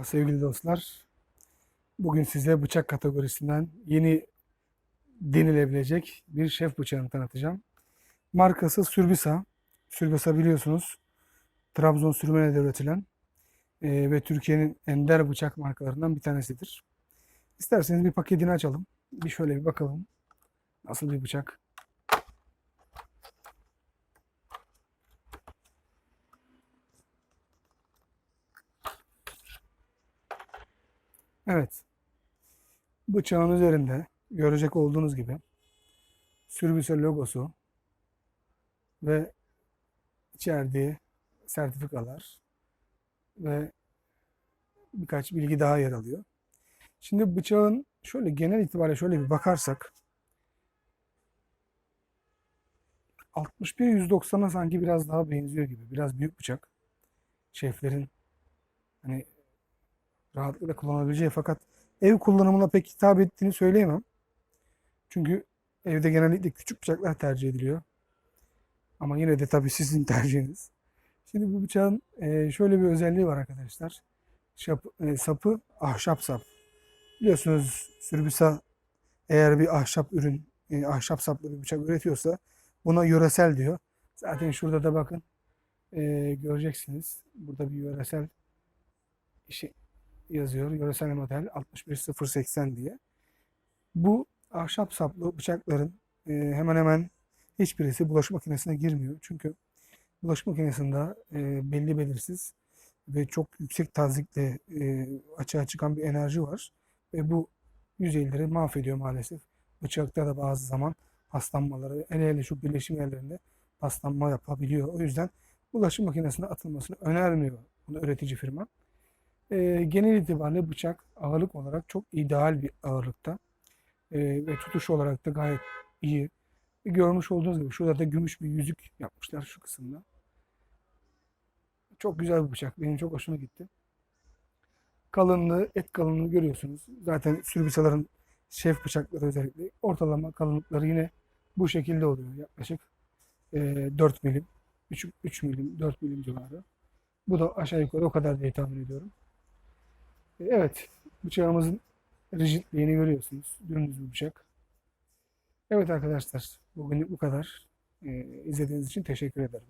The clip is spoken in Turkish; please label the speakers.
Speaker 1: Sevgili dostlar, bugün size bıçak kategorisinden yeni denilebilecek bir şef bıçağını tanıtacağım. Markası Sürbisa. Sürbisa biliyorsunuz Trabzon Sürmene'de üretilen e, ve Türkiye'nin ender bıçak markalarından bir tanesidir. İsterseniz bir paketini açalım. Bir şöyle bir bakalım. Nasıl bir bıçak? Evet. Bıçağın üzerinde görecek olduğunuz gibi Sürbüse logosu ve içerdiği sertifikalar ve birkaç bilgi daha yer alıyor. Şimdi bıçağın şöyle genel itibariyle şöyle bir bakarsak 61-190'a sanki biraz daha benziyor gibi. Biraz büyük bıçak. Şeflerin hani rahatlıkla kullanabileceği fakat ev kullanımına pek hitap ettiğini söyleyemem. Çünkü evde genellikle küçük bıçaklar tercih ediliyor. Ama yine de tabii sizin tercihiniz. Şimdi bu bıçağın e, şöyle bir özelliği var arkadaşlar. Şap, e, sapı ahşap sap. Biliyorsunuz Sürbüsa eğer bir ahşap ürün, e, ahşap saplı bir bıçak üretiyorsa buna yöresel diyor. Zaten şurada da bakın göreceksiniz. Burada bir yöresel işi yazıyor. Yöresel model 61080 diye. Bu ahşap saplı bıçakların e, hemen hemen hiçbirisi bulaşık makinesine girmiyor. Çünkü bulaşık makinesinde e, belli belirsiz ve çok yüksek tazikle e, açığa çıkan bir enerji var. Ve bu yüzeyleri mahvediyor maalesef. Bıçakta da bazı zaman paslanmaları, hele hele şu birleşim yerlerinde paslanma yapabiliyor. O yüzden bulaşık makinesine atılmasını önermiyor bunu üretici firma. E, genel itibariyle bıçak ağırlık olarak çok ideal bir ağırlıkta. E, ve tutuş olarak da gayet iyi. E, görmüş olduğunuz gibi şurada da gümüş bir yüzük yapmışlar şu kısımda. Çok güzel bir bıçak. Benim çok hoşuma gitti. Kalınlığı, et kalınlığı görüyorsunuz. Zaten sürbüsaların şef bıçakları özellikle ortalama kalınlıkları yine bu şekilde oluyor. Yaklaşık e, 4 milim, 3, 3 milim, 4 milim civarı. Bu da aşağı yukarı o kadar diye tahmin ediyorum. Evet, bıçağımızın rigidliğini görüyorsunuz. Dümdüz bir bıçak. Evet arkadaşlar, bugünlük bu kadar. E, izlediğiniz için teşekkür ederim.